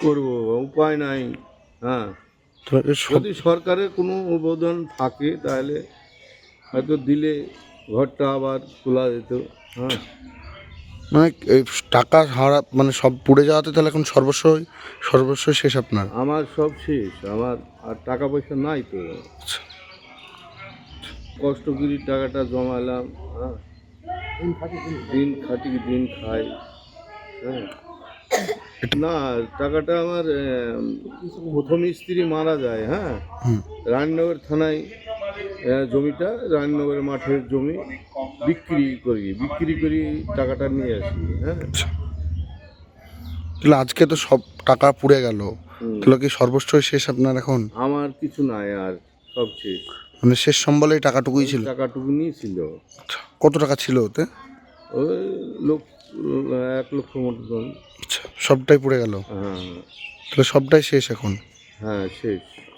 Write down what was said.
করব? উপায় নাই হ্যাঁ। যদি সরকারের কোনো অবদান থাকে তাহলে হয়তো দিলে ঘরটা আবার তোলা যেত হ্যাঁ। মানে টাকা হারা মানে সব পুড়ে যাওয়াতে তাহলে এখন সর্বস্বই সর্বস্বই শেষ আপনার? আমার সব শেষ আমার আর টাকা পয়সা নাই তো। আচ্ছা। কষ্ট করে টাকাটা জমালাম হ্যাঁ। দিন খাটি দিন খাই হ্যাঁ। না টাকাটা আমার প্রথম স্ত্রী মারা যায় হ্যাঁ? রাজনগর থানায় জমিটা রাজনগরের মাঠের জমি বিক্রি করি বিক্রি করি টাকাটা নিয়ে আসি হ্যাঁ? তাহলে আজকে তো সব টাকা পুড়ে গেল। তাহলে কি সর্বস্বই শেষ আপনার এখন? আমার কিছু নাই আর সব শেষ। মানে শেষ সম্বলে টাকাটুকুই ছিল? টাকাটুকু নিয়েছিল আচ্ছা। কত টাকা ছিল ওতে? ওই লোক এক লক্ষ আচ্ছা সবটাই পড়ে গেল। হ্যাঁ। তাহলে সবটাই শেষ এখন? হ্যাঁ শেষ।